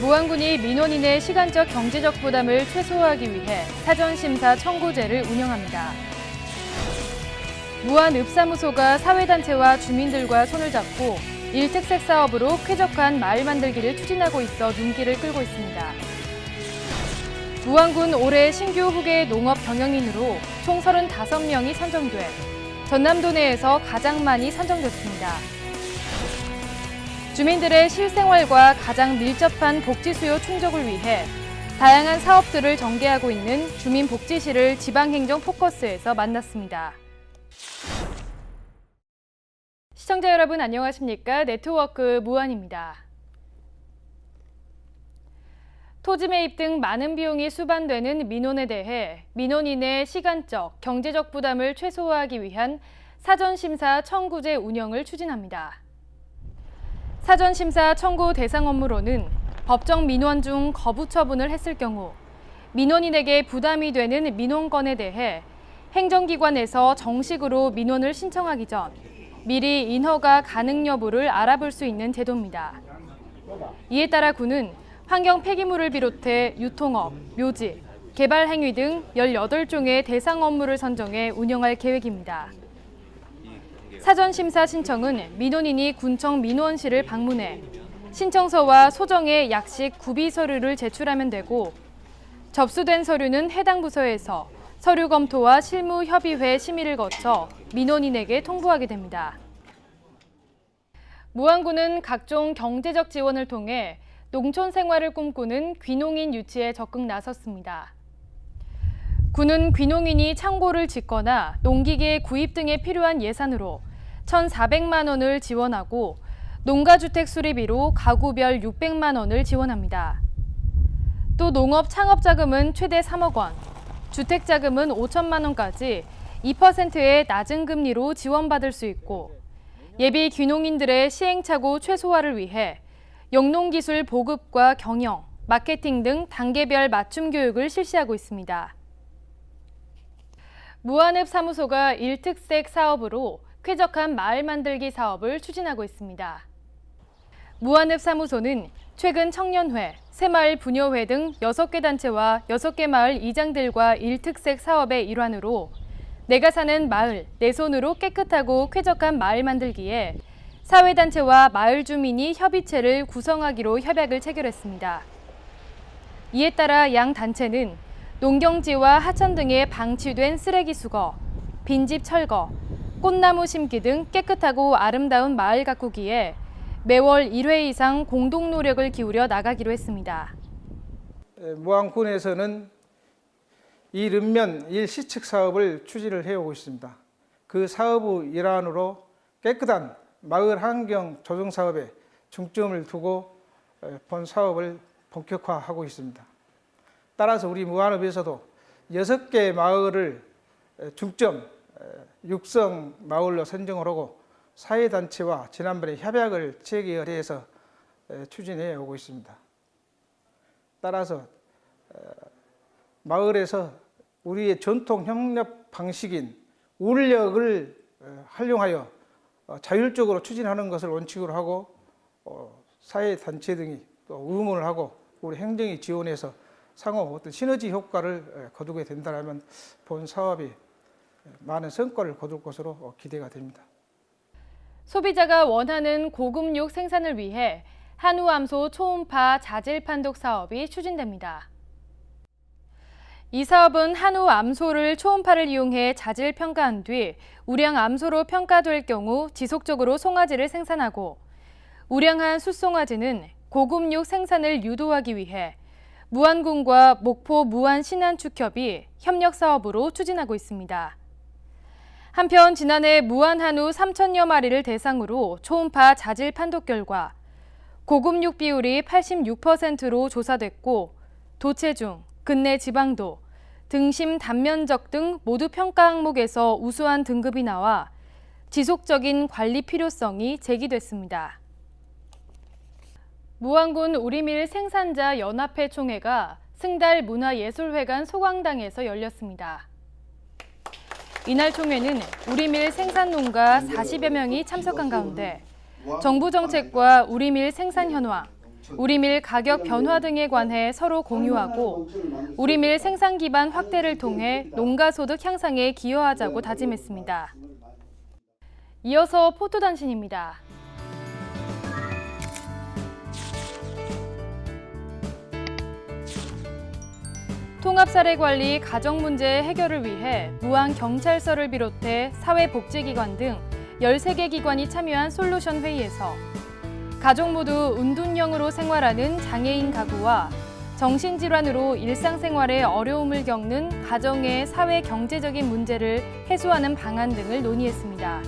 무안군이 민원인의 시간적 경제적 부담을 최소화하기 위해 사전심사 청구제를 운영합니다. 무안 읍사무소가 사회단체와 주민들과 손을 잡고 일특색 사업으로 쾌적한 마을 만들기를 추진하고 있어 눈길을 끌고 있습니다. 무안군 올해 신규 후계 농업 경영인으로 총 35명이 선정돼 전남도 내에서 가장 많이 선정됐습니다. 주민들의 실생활과 가장 밀접한 복지 수요 충족을 위해 다양한 사업들을 전개하고 있는 주민복지시를 지방행정 포커스에서 만났습니다. 시청자 여러분 안녕하십니까? 네트워크 무한입니다. 토지 매입 등 많은 비용이 수반되는 민원에 대해 민원인의 시간적, 경제적 부담을 최소화하기 위한 사전심사 청구제 운영을 추진합니다. 사전 심사 청구 대상 업무로는 법정 민원 중 거부 처분을 했을 경우 민원인에게 부담이 되는 민원건에 대해 행정기관에서 정식으로 민원을 신청하기 전 미리 인허가 가능 여부를 알아볼 수 있는 제도입니다. 이에 따라 군은 환경 폐기물을 비롯해 유통업, 묘지, 개발 행위 등 18종의 대상 업무를 선정해 운영할 계획입니다. 사전 심사 신청은 민원인이 군청 민원실을 방문해 신청서와 소정의 약식 구비 서류를 제출하면 되고 접수된 서류는 해당 부서에서 서류 검토와 실무 협의회 심의를 거쳐 민원인에게 통보하게 됩니다. 무안군은 각종 경제적 지원을 통해 농촌 생활을 꿈꾸는 귀농인 유치에 적극 나섰습니다. 군은 귀농인이 창고를 짓거나 농기계 구입 등에 필요한 예산으로 1,400만 원을 지원하고 농가주택 수리비로 가구별 600만 원을 지원합니다. 또 농업 창업 자금은 최대 3억 원, 주택 자금은 5천만 원까지 2%의 낮은 금리로 지원받을 수 있고 예비 귀농인들의 시행착오 최소화를 위해 영농기술 보급과 경영, 마케팅 등 단계별 맞춤 교육을 실시하고 있습니다. 무안읍 사무소가 일특색 사업으로 쾌적한 마을 만들기 사업을 추진하고 있습니다. 무안읍 사무소는 최근 청년회, 새마을 부녀회 등 6개 단체와 6개 마을 이장들과 일특색 사업의 일환으로 내가 사는 마을, 내 손으로 깨끗하고 쾌적한 마을 만들기에 사회단체와 마을 주민이 협의체를 구성하기로 협약을 체결했습니다. 이에 따라 양 단체는 농경지와 하천 등에 방치된 쓰레기 수거, 빈집 철거, 꽃나무 심기 등 깨끗하고 아름다운 마을 가꾸기에 매월 1회 이상 공동 노력을 기울여 나가기로 했습니다. 에, 무안군에서는 이 읍면 일시측 사업을 추진을 해오고 있습니다. 그 사업의 일환으로 깨끗한 마을 환경 조성 사업에 중점을 두고 에, 본 사업을 본격화하고 있습니다. 따라서 우리 무안읍에서도 여섯 개 마을을 에, 중점 에, 육성 마을로 선정을 하고 사회단체와 지난번에 협약을 체결해서 에, 추진해 오고 있습니다. 따라서 마을에서 우리의 전통 협력 방식인 울력을 어, 활용하여 어, 자율적으로 추진하는 것을 원칙으로 하고 어, 사회 단체 등이 또 의논을 하고 우리 행정이 지원해서 상호 어떤 시너지 효과를 에, 거두게 된다면 본 사업이 많은 성과를 거둘 것으로 어, 기대가 됩니다. 소비자가 원하는 고급육 생산을 위해 한우 암소 초음파 자질 판독 사업이 추진됩니다. 이 사업은 한우 암소를 초음파를 이용해 자질 평가한 뒤 우량 암소로 평가될 경우 지속적으로 송아지를 생산하고 우량한 숫송아지는 고급육 생산을 유도하기 위해 무안군과 목포 무안 신안축협이 협력 사업으로 추진하고 있습니다. 한편 지난해 무안 한우 3천여 마리를 대상으로 초음파 자질 판독 결과 고급육 비율이 86%로 조사됐고 도체중, 근내 지방도, 등심 단면적 등 모두 평가 항목에서 우수한 등급이 나와 지속적인 관리 필요성이 제기됐습니다. 무안군 우리밀 생산자 연합회 총회가 승달 문화예술회관 소광당에서 열렸습니다. 이날 총회는 우리밀 생산농가 40여 명이 참석한 가운데 정부 정책과 우리밀 생산 현황, 우리밀 가격 변화 등에 관해 서로 공유하고 우리밀 생산 기반 확대를 통해 농가 소득 향상에 기여하자고 다짐했습니다. 이어서 포토단신입니다. 통합사례 관리 가정 문제 해결을 위해 무한경찰서를 비롯해 사회복지기관 등 13개 기관이 참여한 솔루션 회의에서 가족 모두 운둔형으로 생활하는 장애인 가구와 정신질환으로 일상생활에 어려움을 겪는 가정의 사회 경제적인 문제를 해소하는 방안 등을 논의했습니다.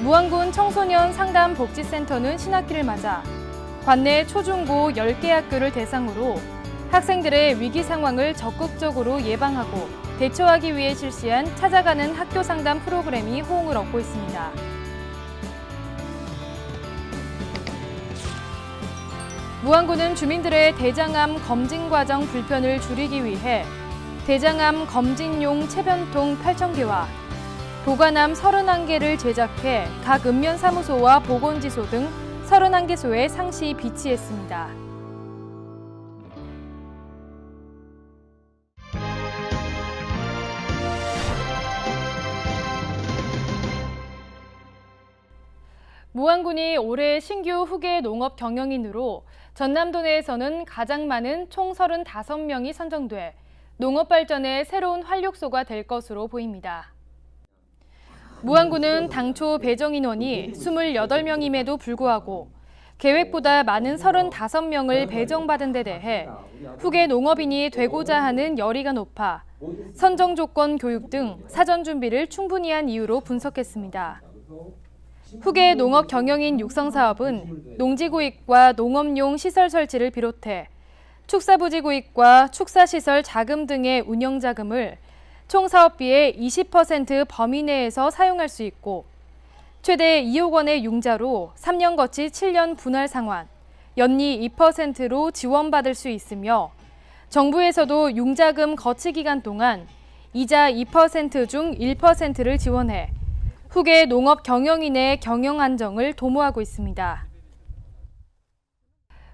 무안군 청소년 상담 복지센터는 신학기를 맞아 관내 초중고 10개 학교를 대상으로 학생들의 위기 상황을 적극적으로 예방하고 대처하기 위해 실시한 찾아가는 학교 상담 프로그램이 호응을 얻고 있습니다. 무안군은 주민들의 대장암 검진 과정 불편을 줄이기 위해 대장암 검진용 체변통 8,000개와 보관함 31개를 제작해 각 읍면 사무소와 보건지소 등 31개소에 상시 비치했습니다. 무안군이 올해 신규 후계 농업 경영인으로 전남도 내에서는 가장 많은 총 35명이 선정돼 농업 발전의 새로운 활력소가 될 것으로 보입니다. 무안군은 당초 배정 인원이 28명임에도 불구하고 계획보다 많은 35명을 배정받은 데 대해 후계 농업인이 되고자 하는 열의가 높아 선정 조건 교육 등 사전 준비를 충분히 한 이유로 분석했습니다. 후계 농업 경영인 육성 사업은 농지 구입과 농업용 시설 설치를 비롯해 축사부지 구입과 축사시설 자금 등의 운영 자금을 총 사업비의 20% 범위 내에서 사용할 수 있고 최대 2억 원의 융자로 3년 거치 7년 분할 상환, 연리 2%로 지원받을 수 있으며 정부에서도 융자금 거치 기간 동안 이자 2%중 1%를 지원해 후계 농업 경영인의 경영 안정을 도모하고 있습니다.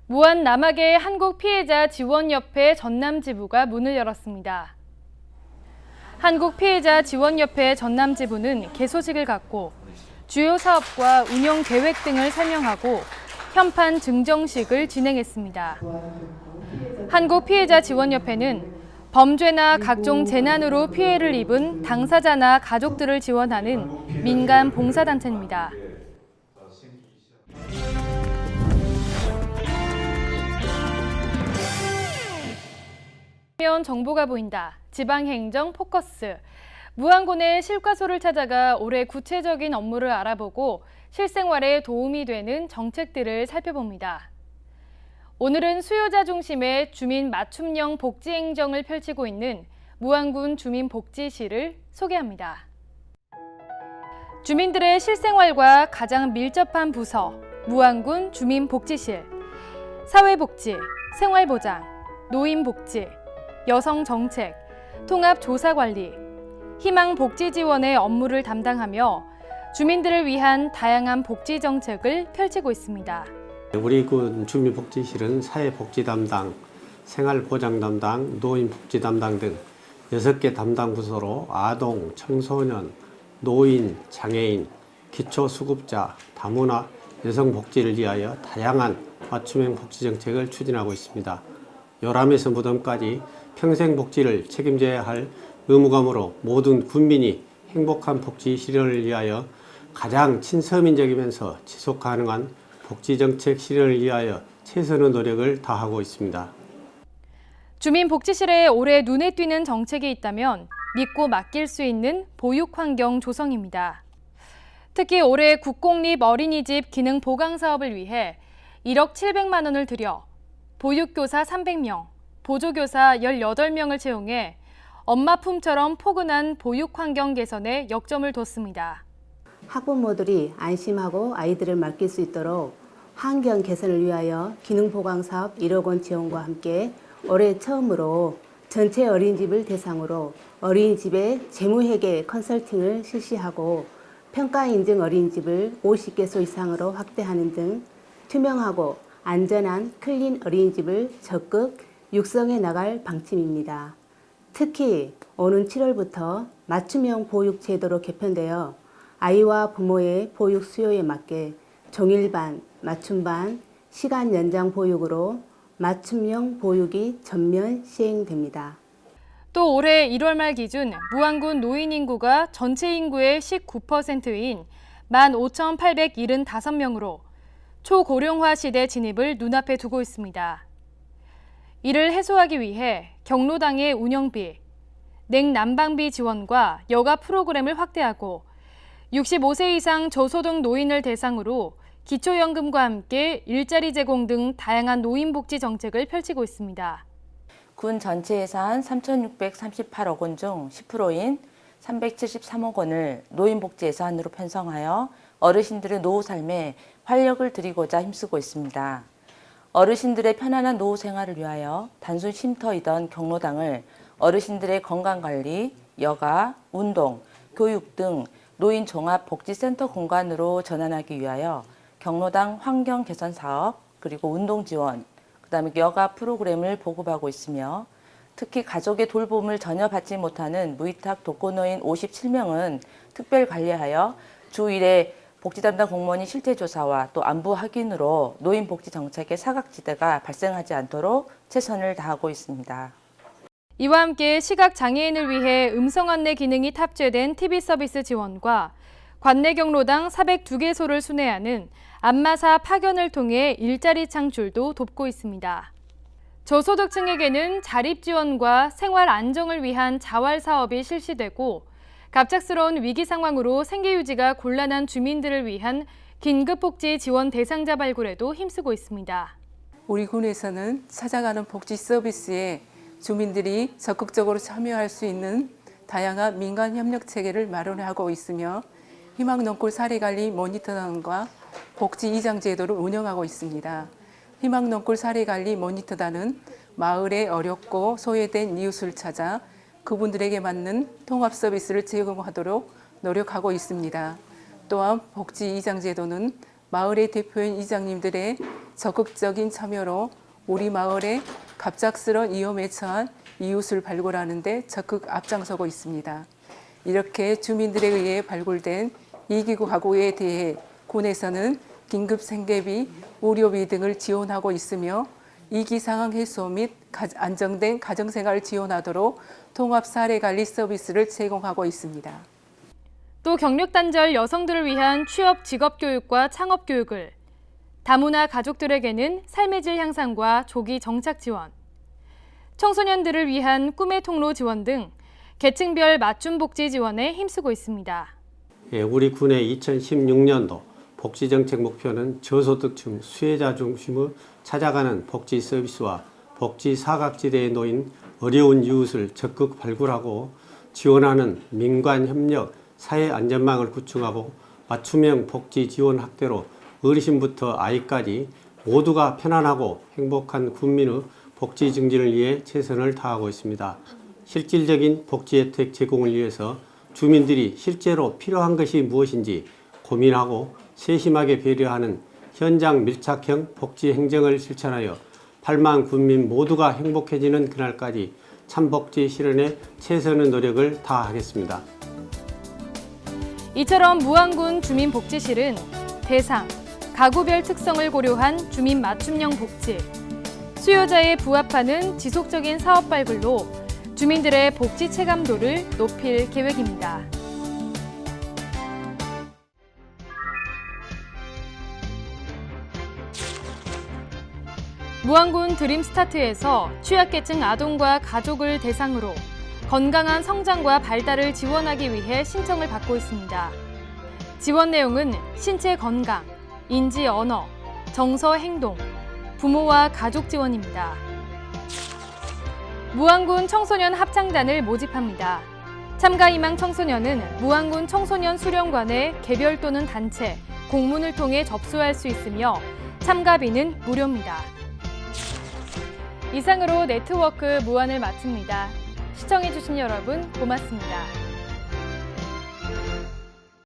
무한 남학의 한국 피해자 지원협회 전남 지부가 문을 열었습니다. 한국 피해자 지원협회 전남지부는 개소식을 갖고 주요 사업과 운영 계획 등을 설명하고 현판 증정식을 진행했습니다. 한국 피해자 지원협회는 범죄나 각종 재난으로 피해를 입은 당사자나 가족들을 지원하는 민간 봉사단체입니다. 면 정보가 보인다. 지방행정 포커스. 무안군의 실과소를 찾아가 올해 구체적인 업무를 알아보고 실생활에 도움이 되는 정책들을 살펴봅니다. 오늘은 수요자 중심의 주민 맞춤형 복지 행정을 펼치고 있는 무안군 주민복지실을 소개합니다. 주민들의 실생활과 가장 밀접한 부서 무안군 주민복지실 사회복지, 생활보장, 노인복지, 여성정책, 통합조사관리, 희망복지 지원의 업무를 담당하며 주민들을 위한 다양한 복지 정책을 펼치고 있습니다. 우리 군 주민복지실은 사회복지 담당, 생활보장 담당, 노인복지 담당 등 6개 담당 부서로 아동, 청소년, 노인, 장애인, 기초수급자, 다문화, 여성 복지를 위하여 다양한 맞춤형 복지 정책을 추진하고 있습니다. 요람에서 무덤까지 평생 복지를 책임져야 할 의무감으로 모든 군민이 행복한 복지 실현을 위하여 가장 친서민적이면서 지속 가능한 복지 정책 실현을 위하여 최선의 노력을 다하고 있습니다. 주민복지실에 올해 눈에 띄는 정책이 있다면 믿고 맡길 수 있는 보육 환경 조성입니다. 특히 올해 국공립 어린이집 기능 보강 사업을 위해 1억 700만 원을 들여 보육교사 300명, 보조교사 18명을 채용해 엄마 품처럼 포근한 보육 환경 개선에 역점을 뒀습니다. 학부모들이 안심하고 아이들을 맡길 수 있도록 환경 개선을 위하여 기능 보강 사업 1억 원 지원과 함께 올해 처음으로 전체 어린이집을 대상으로 어린이집의 재무회계 컨설팅을 실시하고 평가 인증 어린이집을 50개소 이상으로 확대하는 등 투명하고 안전한 클린 어린이집을 적극 육성해 나갈 방침입니다. 특히 오는 7월부터 맞춤형 보육 제도로 개편되어 아이와 부모의 보육 수요에 맞게 종일반, 맞춤반, 시간 연장 보육으로 맞춤형 보육이 전면 시행됩니다. 또 올해 1월 말 기준 무안군 노인 인구가 전체 인구의 19%인 15,875명으로 초고령화 시대 진입을 눈앞에 두고 있습니다. 이를 해소하기 위해 경로당의 운영비, 냉난방비 지원과 여가 프로그램을 확대하고 65세 이상 저소득 노인을 대상으로 기초연금과 함께 일자리 제공 등 다양한 노인복지 정책을 펼치고 있습니다. 군 전체 예산 3,638억 원 중 10%인 373억 원을 노인복지 예산으로 편성하여 어르신들의 노후 삶에 활력을 드리고자 힘쓰고 있습니다. 어르신들의 편안한 노후 생활을 위하여 단순 쉼터이던 경로당을 어르신들의 건강관리, 여가, 운동, 교육 등 노인 종합 복지센터 공간으로 전환하기 위하여 경로당 환경 개선 사업, 그리고 운동 지원, 그다음에 여가 프로그램을 보급하고 있으며 특히 가족의 돌봄을 전혀 받지 못하는 무위탁 독거노인 57명은 특별 관리하여 주 1회 복지 담당 공무원이 실태 조사와 또 안부 확인으로 노인 복지 정책의 사각지대가 발생하지 않도록 최선을 다하고 있습니다. 이와 함께 시각 장애인을 위해 음성 안내 기능이 탑재된 TV 서비스 지원과 관내 경로당 402개소를 순회하는 안마사 파견을 통해 일자리 창출도 돕고 있습니다. 저소득층에게는 자립 지원과 생활 안정을 위한 자활 사업이 실시되고 갑작스러운 위기 상황으로 생계 유지가 곤란한 주민들을 위한 긴급복지 지원 대상자 발굴에도 힘쓰고 있습니다. 우리 군에서는 찾아가는 복지 서비스에 주민들이 적극적으로 참여할 수 있는 다양한 민간 협력 체계를 마련하고 있으며 희망농골 사례 관리 모니터단과 복지 이장 제도를 운영하고 있습니다. 희망농골 사례 관리 모니터단은 마을의 어렵고 소외된 이웃을 찾아 그분들에게 맞는 통합 서비스를 제공하도록 노력하고 있습니다. 또한 복지 이장 제도는 마을의 대표인 이장님들의 적극적인 참여로 우리 마을에 갑작스런 위험에 처한 이웃을 발굴하는 데 적극 앞장서고 있습니다. 이렇게 주민들에 의해 발굴된 이기구 가구에 대해 군에서는 긴급 생계비, 의료비 등을 지원하고 있으며 이기 상황 해소 및 가- 안정된 가정생활을 지원하도록 통합 사례 관리 서비스를 제공하고 있습니다. 또 경력 단절 여성들을 위한 취업 직업 교육과 창업 교육을 다문화 가족들에게는 삶의 질 향상과 조기 정착 지원, 청소년들을 위한 꿈의 통로 지원 등 계층별 맞춤 복지 지원에 힘쓰고 있습니다. 예, 우리 군의 2016년도 복지정책 목표는 저소득층 수혜자 중심의 찾아가는 복지 서비스와 복지 사각지대에 놓인 어려운 이웃을 적극 발굴하고 지원하는 민관 협력 사회 안전망을 구축하고 맞춤형 복지 지원 확대로 어르신부터 아이까지 모두가 편안하고 행복한 국민의 복지 증진을 위해 최선을 다하고 있습니다. 실질적인 복지 혜택 제공을 위해서 주민들이 실제로 필요한 것이 무엇인지 고민하고 세심하게 배려하는 현장 밀착형 복지 행정을 실천하여 8만 국민 모두가 행복해지는 그날까지 참복지 실현에 최선의 노력을 다하겠습니다. 이처럼 무안군 주민복지실은 대상, 가구별 특성을 고려한 주민 맞춤형 복지, 수요자에 부합하는 지속적인 사업 발굴로 주민들의 복지 체감도를 높일 계획입니다. 무안군 드림스타트에서 취약계층 아동과 가족을 대상으로 건강한 성장과 발달을 지원하기 위해 신청을 받고 있습니다. 지원 내용은 신체 건강, 인지 언어, 정서 행동, 부모와 가족 지원입니다. 무안군 청소년 합창단을 모집합니다. 참가 희망 청소년은 무안군 청소년 수련관에 개별 또는 단체, 공문을 통해 접수할 수 있으며 참가비는 무료입니다. 이상으로 네트워크 무안을 마칩니다. 시청해주신 여러분 고맙습니다.